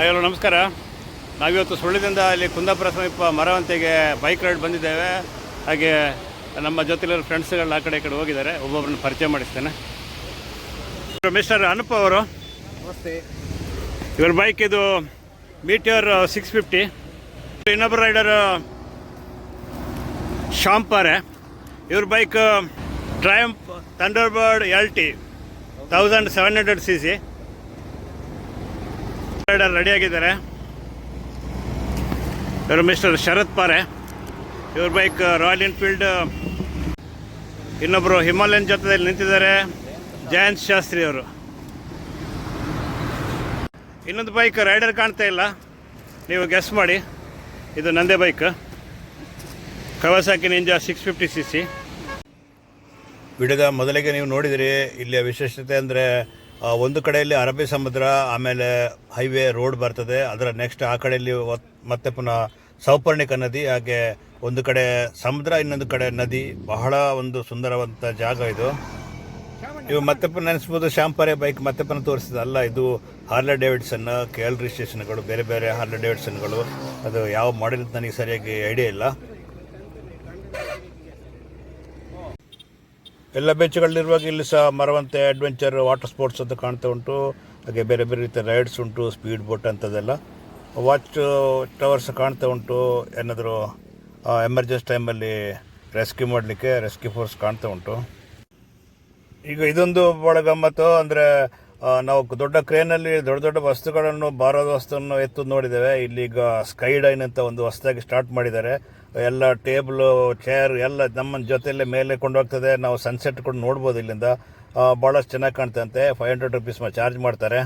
ನಮಸ್ಕಾರ. ನಾವಿವತ್ತು ಸುಳ್ಳಿದಿಂದ ಅಲ್ಲಿ ಕುಂದಾಪುರ ಸಮೀಪ ಮರವಂತೆಗೆ ಬೈಕ್ ರೈಡ್ ಬಂದಿದ್ದೇವೆ. ಹಾಗೆ ನಮ್ಮ ಜೊತೆಲಿರೋ ಫ್ರೆಂಡ್ಸ್ಗಳು ಆ ಕಡೆ ಈ ಕಡೆ ಹೋಗಿದ್ದಾರೆ. ಒಬ್ಬೊಬ್ಬರನ್ನ ಪರಿಚಯ ಮಾಡಿಸ್ತೇನೆ. ಮಿಸ್ಟರ್ ಅನುಪ ಅವರು. ನಮಸ್ತೆ. ಇವ್ರ ಬೈಕ್ ಇದು ಮೀಟಿಯರ್ ಸಿಕ್ಸ್ ಫಿಫ್ಟಿ ಇನ್ನೊಬ್ಬ ರೈಡರ್ ಶಾಂಪಾರೆ ಇವ್ರ bike Triumph Thunderbird L T thousand seven hundred C C rider ready ಆಗಿದ್ದಾರೆ. ಇವರು ಮಿಸ್ಟರ್ ಶರತ್ ಪಾರೆ. ಇವ್ರ ಬೈಕ್ ರಾಯಲ್ ಎನ್ಫೀಲ್ಡ್ ಇನ್ನೊಬ್ಬರು ಹಿಮಾಲಯನ್ ಜೊತೆಯಲ್ಲಿ ನಿಂತಿದ್ದಾರೆ. ಜಯಂತ್ ಶಾಸ್ತ್ರಿ ಅವರು. ಇನ್ನೊಂದು ಬೈಕ್ ರೈಡರ್ ಕಾಣ್ತಾ ಇಲ್ಲ. ನೀವು ಗೆಸ್ ಮಾಡಿ. ಇದು ನಂದೇ bike Kawasaki Ninja six fifty C C ಬಿಡದ ಮೊದಲಿಗೆ ನೀವು ನೋಡಿದಿರಿ, ಇಲ್ಲಿಯ ವಿಶೇಷತೆ ಅಂದರೆ ಒಂದು ಕಡೆಯಲ್ಲಿ ಅರಬ್ಬಿ ಸಮುದ್ರ, ಆಮೇಲೆ ಹೈವೇ ರೋಡ್ ಬರ್ತದೆ. ಅದರ ನೆಕ್ಸ್ಟ್ ಆ ಕಡೆಯಲ್ಲಿ ಮತ್ತೆ ಪುನಃ ಸೌಪರ್ಣಿಕ ನದಿ, ಹಾಗೆ ಒಂದು ಕಡೆ ಸಮುದ್ರ, ಇನ್ನೊಂದು ಕಡೆ ನದಿ. ಬಹಳ ಒಂದು ಸುಂದರವಂತ ಜಾಗ ಇದು. ಇವು ಮತ್ತೆ ಪುನಃ ನೆನೆಸ್ಬೋದು ಶಾಂಪರೆ ಬೈಕ್ ಮತ್ತೆ ಪುನಃ ತೋರಿಸಿದ. ಅಲ್ಲ, ಇದು ಹಾರ್ಲೆ ಡೇವಿಡ್ಸನ್, ಕೆ ಎಲ್ ರಿಜಿಸ್ಟ್ರೇಷನ್ಗಳು ಬೇರೆ ಬೇರೆ ಹಾರ್ಲೆ ಡೇವಿಡ್ಸನ್ಗಳು. ಅದು ಯಾವ ಮಾಡೆಲ್ ನನಗೆ ಸರಿಯಾಗಿ ಐಡಿಯಾ ಇಲ್ಲ. ಎಲ್ಲ ಬೆಚ್ಚಗಳಿರುವಾಗ ಇಲ್ಲಿ ಸಹ ಮರವಂತೆ ಅಡ್ವೆಂಚರ್ ವಾಟರ್ ಸ್ಪೋರ್ಟ್ಸ್ ಅಂತ ಕಾಣ್ತಾ ಉಂಟು. ಹಾಗೆ ಬೇರೆ ಬೇರೆ ರೀತಿಯ ರೈಡ್ಸ್ ಉಂಟು ಸ್ಪೀಡ್ ಬೋಟ್ ಅಂಥದ್ದೆಲ್ಲ. ವಾಚ್ ಟವರ್ಸ್ ಕಾಣ್ತಾ ಉಂಟು. ಏನಾದರೂ ಎಮರ್ಜೆನ್ಸಿ ಟೈಮಲ್ಲಿ ರೆಸ್ಕ್ಯೂ ಮಾಡಲಿಕ್ಕೆ ರೆಸ್ಕ್ಯೂ ಫೋರ್ಸ್ ಕಾಣ್ತಾ ಉಂಟು. ಈಗ ಇದೊಂದು ಭಾಳ ಗಮ್ಮತ್ತು ಅಂದರೆ ನಾವು ದೊಡ್ಡ ಕ್ರೇನಲ್ಲಿ ದೊಡ್ಡ ದೊಡ್ಡ ವಸ್ತುಗಳನ್ನು ಭಾರದ ವಸ್ತುವನ್ನು ಎತ್ತು ನೋಡಿದ್ದೇವೆ. ಇಲ್ಲಿ ಈಗ ಸ್ಕೈ ಡೈನ್ ಅಂತ ಒಂದು ಹೊಸದಾಗಿ ಸ್ಟಾರ್ಟ್ ಮಾಡಿದ್ದಾರೆ. ಎಲ್ಲ ಟೇಬಲ್ ಚೇರ್ ಎಲ್ಲ ನಮ್ಮ ಜೊತೆಯಲ್ಲೇ ಮೇಲೆ ಕೊಂಡೋಗ್ತದೆ. ನಾವು ಸನ್ಸೆಟ್ ಕೂಡ ನೋಡ್ಬೋದು ಇಲ್ಲಿಂದ. ಭಾಳಷ್ಟು ಚೆನ್ನಾಗಿ ಕಾಣ್ತಂತೆ ಫೈವ್ ಹಂಡ್ರೆಡ್ ರುಪೀಸ್ ಚಾರ್ಜ್ ಮಾಡ್ತಾರೆ.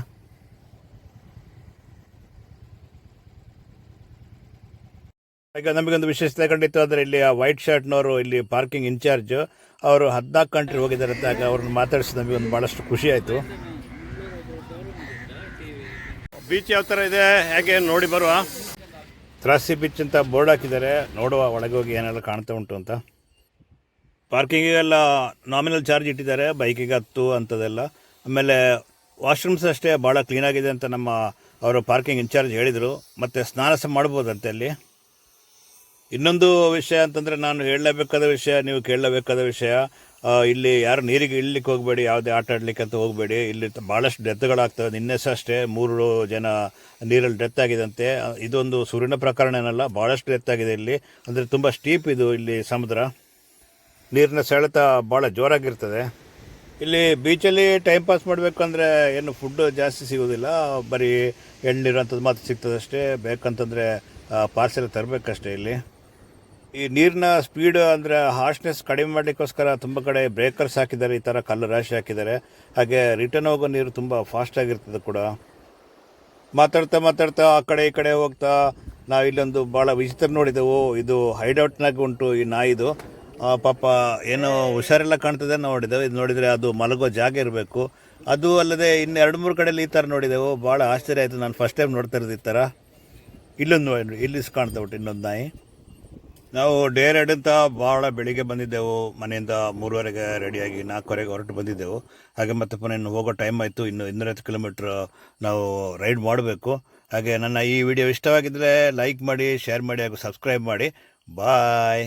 ಈಗ ನಮಗೊಂದು ವಿಶೇಷತೆ ಕಂಡಿತ್ತು ಅಂದರೆ ಇಲ್ಲಿ ಆ ವೈಟ್ ಶರ್ಟ್ನವರು ಇಲ್ಲಿ ಪಾರ್ಕಿಂಗ್ ಇನ್ಚಾರ್ಜ್ ಅವರು ಹದಿನಾಲ್ಕು ಕಂಟ್ರಿ ಹೋಗಿದ್ದಾರೆ ಅಂತ ಅವ್ರನ್ನ ಮಾತಾಡಿಸಿ ನಮಗೊಂದು ಭಾಳಷ್ಟು ಖುಷಿ ಆಯಿತು. ಬೀಚ್ ಯಾವ ಥರ ಇದೆ? ಹೇಗೆ? ನೋಡಿ ಬರುವ. ತ್ರಾಸಿ ಬಿಚ್ ಅಂತ ಬೋರ್ಡ್ ಹಾಕಿದ್ದಾರೆ. ನೋಡುವ ಒಳಗೆ ಹೋಗಿ ಏನೆಲ್ಲ ಕಾಣ್ತಾ ಉಂಟು ಅಂತ. ಪಾರ್ಕಿಂಗಿಗೆಲ್ಲ ನಾಮಿನಲ್ ಚಾರ್ಜ್ ಇಟ್ಟಿದ್ದಾರೆ. ಬೈಕಿಗೆ ಹತ್ತು ಅಂಥದ್ದೆಲ್ಲ ಆಮೇಲೆ ವಾಶ್ರೂಮ್ಸ್ ಅಷ್ಟೇ ಭಾಳ ಕ್ಲೀನಾಗಿದೆ ಅಂತ ನಮ್ಮ ಅವರು ಪಾರ್ಕಿಂಗ್ ಇನ್ಚಾರ್ಜ್ ಹೇಳಿದರು. ಮತ್ತು ಸ್ನಾನ ಸಹ ಮಾಡ್ಬೋದಂತೆ ಅಲ್ಲಿ. ಇನ್ನೊಂದು ವಿಷಯ ಅಂತಂದರೆ ನಾನು ಹೇಳಲೇಬೇಕಾದ ವಿಷಯ, ನೀವು ಕೇಳಲೇಬೇಕಾದ ವಿಷಯ. ಇಲ್ಲಿ ಯಾರು ನೀರಿಗೆ ಇಳ್ಲಿಕ್ಕೆ ಹೋಗಬೇಡಿ, ಯಾವುದೇ ಆಟ ಆಡಲಿಕ್ಕೆ ಅಂತ ಹೋಗಬೇಡಿ. ಇಲ್ಲಿ ಭಾಳಷ್ಟು ಡೆತ್ಗಳಾಗ್ತವೆ ನಿನ್ನೆ ಸಹ ಅಷ್ಟೇ ಮೂರು ಜನ ನೀರಲ್ಲಿ ಡೆತ್ ಆಗಿದಂತೆ ಇದೊಂದು ಸೂರ್ಯನ ಪ್ರಕರಣ ಏನಲ್ಲ ಭಾಳಷ್ಟು ಡೆತ್ ಆಗಿದೆ ಇಲ್ಲಿ. ಅಂದರೆ ತುಂಬ ಸ್ಟೀಪ್ ಇದು ಇಲ್ಲಿ ಸಮುದ್ರ. ನೀರಿನ ಸೆಳೆತ ಭಾಳ ಜೋರಾಗಿರ್ತದೆ. ಇಲ್ಲಿ ಬೀಚಲ್ಲಿ ಟೈಮ್ ಪಾಸ್ ಮಾಡಬೇಕಂದ್ರೆ ಏನು ಫುಡ್ ಜಾಸ್ತಿ ಸಿಗೋದಿಲ್ಲ. ಬರೀ ಎಳ್ನೀರು ಅಂಥದ್ದು ಮಾತ್ರ ಸಿಗ್ತದಷ್ಟೇ. ಬೇಕಂತಂದರೆ ಪಾರ್ಸೆಲ್ ತರಬೇಕಷ್ಟೇ ಇಲ್ಲಿ. ಈ ನೀರಿನ ಸ್ಪೀಡ್ ಅಂದರೆ ಹಾರ್ಶ್ನೆಸ್ ಕಡಿಮೆ ಮಾಡಲಿಕ್ಕೋಸ್ಕರ ತುಂಬ ಕಡೆ ಬ್ರೇಕರ್ಸ್ ಹಾಕಿದ್ದಾರೆ, ಈ ಥರ ಕಲ್ಲು ರಾಶಿ ಹಾಕಿದ್ದಾರೆ. ಹಾಗೆ ರಿಟರ್ನ್ ಹೋಗೋ ನೀರು ತುಂಬ ಫಾಸ್ಟ್ ಆಗಿರ್ತದೆ ಕೂಡ. ಮಾತಾಡ್ತಾ ಮಾತಾಡ್ತಾ ಆ ಕಡೆ ಈ ಕಡೆ ಹೋಗ್ತಾ ನಾವು ಇಲ್ಲೊಂದು ಭಾಳ ವಿಚಿತ್ರ ನೋಡಿದೆವು. ಇದು ಹೈಡೌಟ್ನಾಗ ಉಂಟು ಈ ನಾಯಿದು ಪಾಪ ಏನೋ ಹುಷಾರೆಲ್ಲ ಕಾಣ್ತದೆ ನೋಡಿದೆವು. ಇದು ನೋಡಿದರೆ ಅದು ಮಲಗೋ ಜಾಗ ಇರಬೇಕು. ಅದು ಅಲ್ಲದೆ ಇನ್ನು ಎರಡು ಮೂರು ಕಡೆಯಲ್ಲಿ ಈ ಥರ ನೋಡಿದೆವು. ಭಾಳ ಆಶ್ಚರ್ಯ ಆಯಿತು. ನಾನು ಫಸ್ಟ್ ಟೈಮ್ ನೋಡ್ತಾ ಇರೋದು ಈ ಥರ ಇಲ್ಲೊಂದು ಇಲ್ಲಿ ಕಾಣ್ತಾ ಬಿಟ್ಟು ಇನ್ನೊಂದು ನಾಯಿ. ನಾವು ಡೇ ರೈಡ್ ಅಂತ ಭಾಳ ಬೆಳಿಗ್ಗೆ ಬಂದಿದ್ದೆವು. ಮನೆಯಿಂದ ಮೂರುವರೆಗೆ ರೆಡಿಯಾಗಿ ನಾಲ್ಕುವರೆಗೆ ಹೊರಟು ಬಂದಿದ್ದೆವು. ಹಾಗೆ ಮತ್ತೆ ಪುನಃ ಇನ್ನು ಹೋಗೋ ಟೈಮ್ ಆಯಿತು. ಇನ್ನು ಇನ್ನೂರೈವತ್ತು ಕಿಲೋಮೀಟ್ರ್ ನಾವು ರೈಡ್ ಮಾಡಬೇಕು. ಹಾಗೆ ನನ್ನ ಈ ವಿಡಿಯೋ ಇಷ್ಟವಾಗಿದ್ದರೆ ಲೈಕ್ ಮಾಡಿ ಶೇರ್ ಮಾಡಿ ಹಾಗೂ ಸಬ್ಸ್ಕ್ರೈಬ್ ಮಾಡಿ. ಬಾಯ್